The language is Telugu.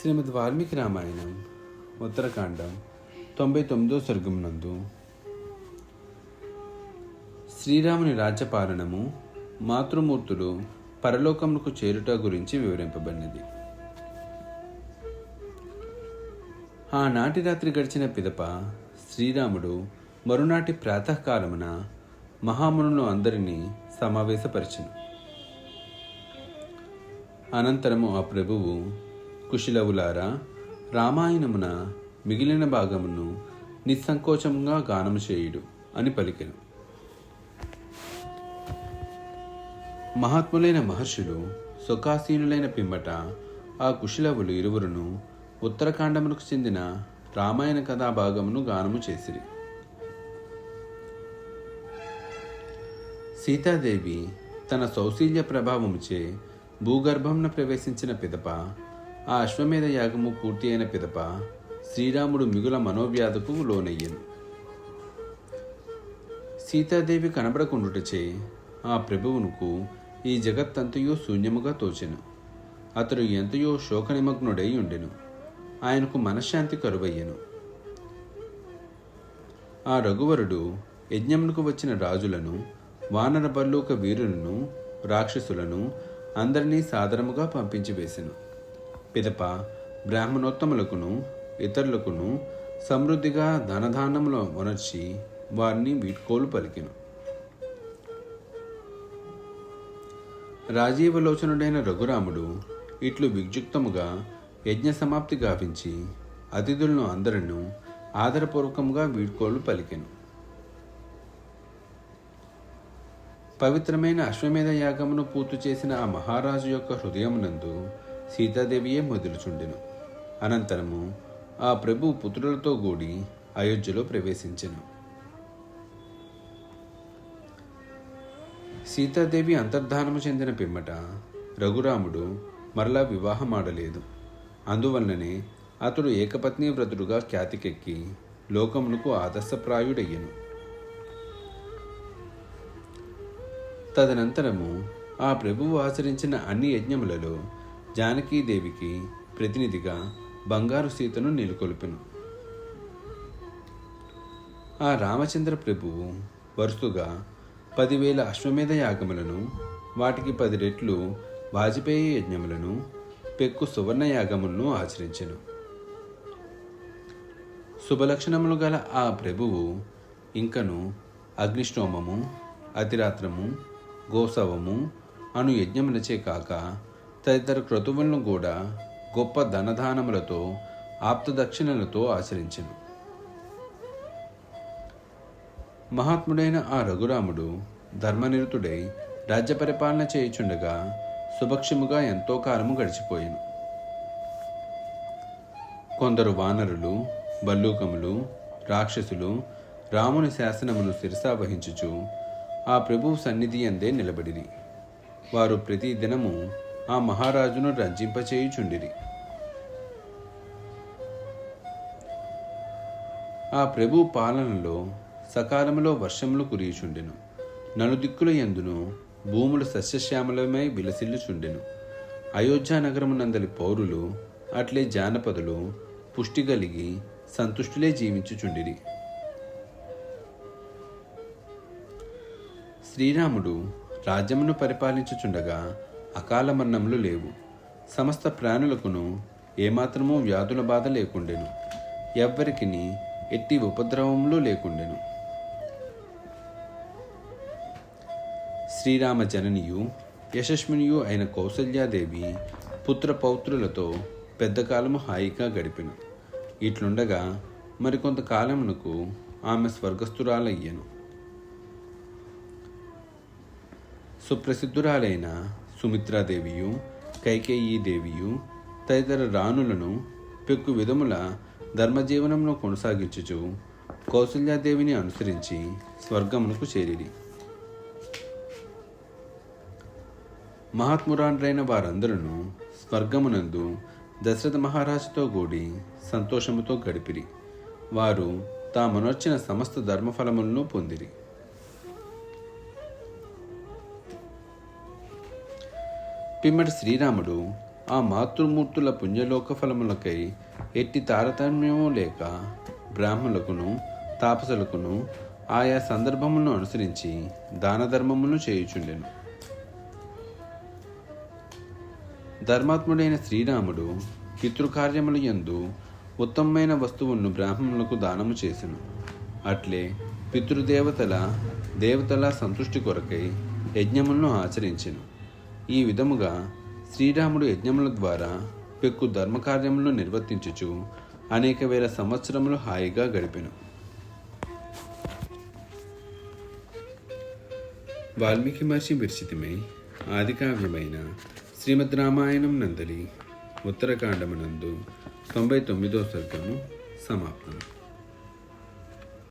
శ్రీమద్ వాల్మీకి రామాయణం ఉత్తరకాండం తొంభై తొమ్మిదో స్వర్గం నందు. శ్రీరాముని రాజ్యపాలనము మాతృమూర్తులు పరలోకములకు చేరుట గురించి వివరింపబడినది. ఆనాటి రాత్రి గడిచిన పిదప శ్రీరాముడు మరునాటి ప్రాతకాలమున మహామునులు అందరినీ సమావేశపరిచెను. అనంతరము ఆ ప్రభువు కుశిలవులారా రామాయణమున మిగిలిన భాగమును నిస్సంకోచంగా గానము చేయుడు అని పలికెను. మహాత్ములైన మహర్షులు సుఖాసీనులైన పిమ్మట ఆ కుశలవులు ఇరువురును ఉత్తరకాండమునకు చెందిన రామాయణ కథా భాగమును గానము చేసిరి. సీతాదేవి తన సౌశీల్య ప్రభావముచే భూగర్భంన ప్రవేశించిన పిదప ఆ అశ్వమేధ యాగము పూర్తి అయిన పిదప శ్రీరాముడు మిగుల మనోవ్యాధకు లోనయ్యను. సీతాదేవి కనబడకుండుటచే ఆ ప్రభువునకు ఈ జగత్తంతయో శూన్యముగా తోచెను. అతడు ఎంతయో శోకనిమగ్నుడై ఉండెను ఆయనకు మనశ్శాంతి కరువయ్యెను. ఆ రఘువరుడు యజ్ఞమునకు వచ్చిన రాజులను వానర బల్లూక వీరులను రాక్షసులను అందరినీ సాదరముగా పంపించి వేసెను పిదప బ్రాహ్మణోత్తములకును ఇతరులకును సమృద్ధిగా ధనధాన్యంలో వనర్చి వారిని వీడ్కోలు పలికెను. రాజీవలోచనుడైన రఘురాముడు ఇట్లు విగ్జుక్తముగా యజ్ఞ సమాప్తి గావించి అతిథులను అందరను ఆదరపూర్వకంగా వీడ్కోలు పలికెను. పవిత్రమైన అశ్వమేధ యాగమును పూర్తి చేసిన ఆ మహారాజు యొక్క హృదయమునందు సీతాదేవియే మొదలుచుండెను. అనంతరము ఆ ప్రభు పుత్రులతో కూడి అయోధ్యలో ప్రవేశించెను. సీతాదేవి అంతర్ధానము చెందిన పిమ్మట రఘురాముడు మరలా వివాహమాడలేదు. అందువలననే అతడు ఏకపత్ని వ్రతుడుగా ఖ్యాతికెక్కి లోకమునకు ఆదర్శప్రాయుడయ్యను. తదనంతరము ఆ ప్రభువు ఆచరించిన అన్ని యజ్ఞములలో జానకీదేవికి ప్రతినిధిగా బంగారు సీతను నెలకొల్పెను ఆ రామచంద్ర ప్రభువు వరుసగా పదివేల అశ్వమేధ యాగములను వాటికి పది రెట్లు వాజపేయి యజ్ఞములను పెక్కు సువర్ణ యాగములను ఆచరించెను. శుభలక్షణములు గల ఆ ప్రభువు ఇంకను అగ్నిష్టోమము అతిరాత్రము గోసవము అను యజ్ఞములచే కాక తదితర క్రతువులను కూడా గొప్ప ధనదానములతో ఆప్తదక్షిణలతో ఆచరించను. మహాత్ముడైన ఆ రఘురాముడు ధర్మనిరుతుడై రాజ్య పరిపాలన చేయుచుండగా సుభక్షముగా ఎంతో కాలము గడిచిపోయాను. కొందరు వానరులు బల్లూకములు రాక్షసులు రాముని శాసనమును శిరసా వహించుచు ఆ ప్రభువు సన్నిధి అందే నిలబడిరి. వారు ప్రతి దినము ఆ మహారాజును రంజింపచేయుచుండిరి. ఆ ప్రభు పాలనలో సకాలములో వర్షములు కురియుచుండెను. నలుదిక్కుల ఎందును భూములు సస్యశ్యామలమై విలసిల్లుచుండెను. అయోధ్య నగరమునందలి పౌరులు అట్లే జానపదులు పుష్టి కలిగి సంతుష్టులే జీవించుచుండిరి. శ్రీరాముడు రాజ్యమును పరిపాలించుచుండగా అకాల మరణములు లేవు. సమస్త ప్రాణులకును ఏమాత్రము వ్యాధుల బాధ లేకుండెను. ఎవ్వరికిని ఎట్టి ఉపద్రవములు లేకుండెను. శ్రీరామ జననియు యశస్వినియు అయిన కౌసల్యాదేవి పుత్ర పౌత్రులతో పెద్ద కాలము హాయిగా గడిపెను. ఇట్లుండగా మరికొంత కాలమునకు ఆమె స్వర్గస్థురాలయ్యను. సుప్రసిద్ధురాలైన సుమిత్రాదేవియు కైకేయీ దేవియు తదితర రాణులను పెక్కు విధముల ధర్మజీవనంలో కొనసాగించుచు కౌసల్యాదేవిని అనుసరించి స్వర్గమునకు చేరిరి. మహాత్మురాండ్రైన వారందరూ స్వర్గమునందు దశరథ మహారాజుతో కూడి సంతోషముతో గడిపిరి. వారు తామనొచ్చిన సమస్త ధర్మఫలములను పొందిరి. పిమ్మటి శ్రీరాముడు ఆ మాతృమూర్తుల పుణ్యలోక ఫలములకై ఎట్టి తారతమ్యము లేక బ్రాహ్మణులకును తాపసులకును ఆయా సందర్భములను అనుసరించి దాన ధర్మమును చేయుచుండెను. ధర్మాత్ముడైన శ్రీరాముడు పితృకార్యముల యందు ఉత్తమమైన వస్తువులను బ్రాహ్మణులకు దానము చేసెను. అట్లే పితృదేవతల దేవతల సంతృష్టి కొరకై యజ్ఞములను ఆచరించెను. ఈ విధముగా శ్రీరాముడు యజ్ఞముల ద్వారా పెక్కు ధర్మకార్యములను నిర్వర్తించుచు అనేక వేల సంవత్సరములు హాయిగా గడిపెను. వాల్మీకి మహర్షి విరచితమై ఆదికావ్యమైన శ్రీమద్ రామాయణం నందలి ఉత్తరకాండమునందు తొంభై తొమ్మిదో సర్గము సమాప్తం.